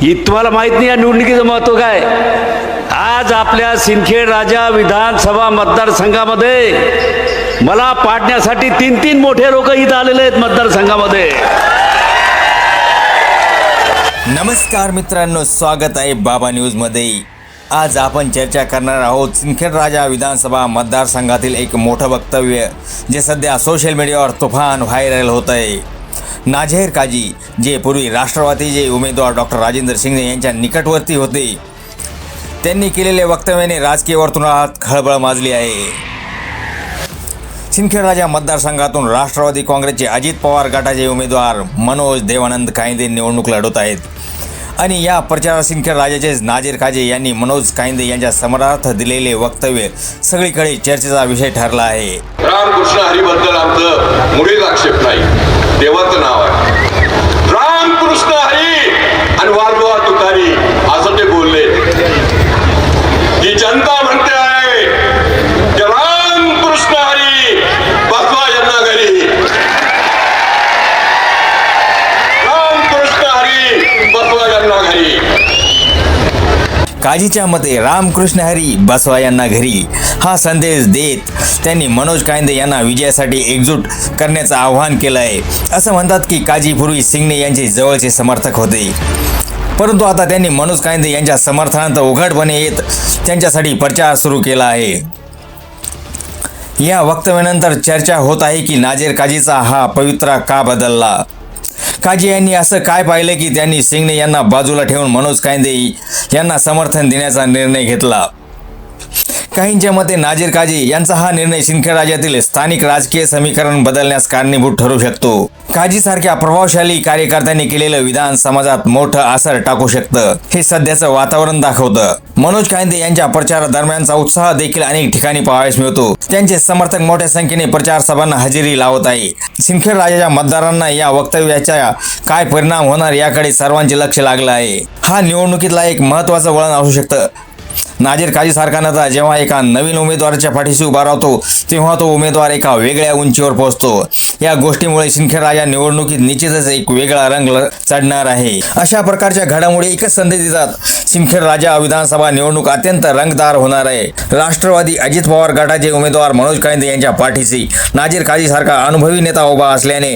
ही तुम्हाला माहीत नाही या निवडणुकीचं महत्त्व काय? आज आपल्या सिंदखेड राजा विधानसभा मतदारसंघामध्ये मला पाडण्यासाठी तीन तीन मोठे लोक इथं आलेले आहेत मतदारसंघामध्ये. नमस्कार मित्रांनो स्वागत आहे बाबा न्यूजमध्ये. आज आपण चर्चा करणार आहोत सिंदखेड राजा विधानसभा मतदारसंघातील एक मोठं वक्तव्य जे सध्या सोशल मीडियावर तुफान व्हायरल होत आहे नाझेर काजी जे पूर्वी राष्ट्रवादीचे उमेदवार डॉक्टर राजेंद्र शिंदे यांच्या निकटवर्ती होते. त्यांनी केलेल्या वक्तव्याने राजकीय वर्तुळात खळबळ माजली आहे. सिंदखेड राजा मतदारसंघातून राष्ट्रवादी काँग्रेसचे अजित पवार गटाचे उमेदवार मनोज देवानंद कायंदे निवडणूक लढवत आहेत. आणि या प्रचारात सिंदखेड राजाचे नाजीर काजे यांनी मनोज कायंदे यांच्या समरार्थ दिलेले वक्तव्य सगळीकडे चर्चेचा विषय ठरला आहे. रामकृष्ण हरीबद्दल आमचं मुळीच आक्षेप नाही देवाचं नाव आहे रामकृष्ण हरी आणि वाजवा तुतारी असं ते बोलले ही जनता म्हणते आहे की रामकृष्ण हरी बसवा यांना घरी रामकृष्ण हरी बसवा यांना घरी. काजीच्या मते रामकृष्ण हरी बसवा यांना घरी. हा संदेश देत त्यांनी मनोज कायंदे यांना विजयासाठी एकजूट करण्याचं आवाहन केलं आहे असं म्हणतात की काजी पूर्वी सिंगने यांचे जवळचे समर्थक होते. परंतु आता त्यांनी मनोज कायंदे यांच्या समर्थनांत उघडपणे येत त्यांच्यासाठी प्रचार सुरू केला आहे. या वक्तव्यानंतर चर्चा होत आहे की नाजेर काजीचा हा पवित्रा का बदलला? काजी यांनी असं काय पाहिलं की त्यांनी सिंगने यांना बाजूला ठेवून मनोज कायंदे यांना समर्थन देण्याचा निर्णय घेतला? काहींच्या मते नाजीर काजी यांचा हा निर्णय सिंदखेड राज्यातील स्थानिक राजकीय समीकरण बदलण्यास कारणीभूत ठरू शकतो. काजी सारख्या प्रभावशाली कार्यकर्त्यांनी केलेलं विधान समाजात मोठं असर टाकू शकतं हे सध्याचं वातावरण दाखवतं. मनोज कायंदे यांच्या प्रचारादरम्यानचा उत्साह देखील अनेक ठिकाणी पाहावयास मिळतो. त्यांचे समर्थक मोठ्या संख्येने प्रचार सभांना हजेरी लावत आहे. सिंदखेड राजाच्या मतदारांना या वक्तव्याच्या काय परिणाम होणार याकडे सर्वांचे लक्ष लागलं आहे. हा निवडणुकीतला एक महत्वाचं वळण असू शकतं नाजीर काजी सारखा जेव्हा एका नवीन उमेदवाराच्या पाठीशी उभा राहतो तेव्हा तो उमेदवार एका वेगळ्या उंचीवर पोहोचतो. या गोष्टीमुळे शिंखेरा राजा निवडणुकीत निश्चितच एक वेगळा रंग चढणार आहे. अशा प्रकारच्या घडामोडी एकच संधी देतात. सिंखेर राजा विधानसभा निवडणूक अत्यंत रंगदार होणार आहे. राष्ट्रवादी अजित पवार गटाचे उमेदवार मनोज कायंदे यांच्या पाठीशी नाजीर काजी सारखा अनुभवी नेता उभा असल्याने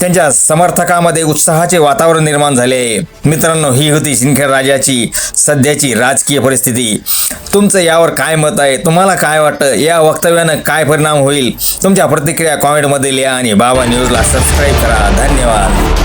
त्यांच्या समर्थकामध्ये उत्साहाचे वातावरण निर्माण झाले. आहे मित्रांनो ही होती सिंदखेड राजाची सध्याची राजकीय परिस्थिती. तुमचं यावर काय मत आहे? तुम्हाला काय वाटतं? या वक्तव्यानं काय परिणाम होईल? तुमच्या प्रतिक्रिया कॉमेंटमध्ये लिहा आणि बाबा न्यूजला सबस्क्राईब करा. धन्यवाद.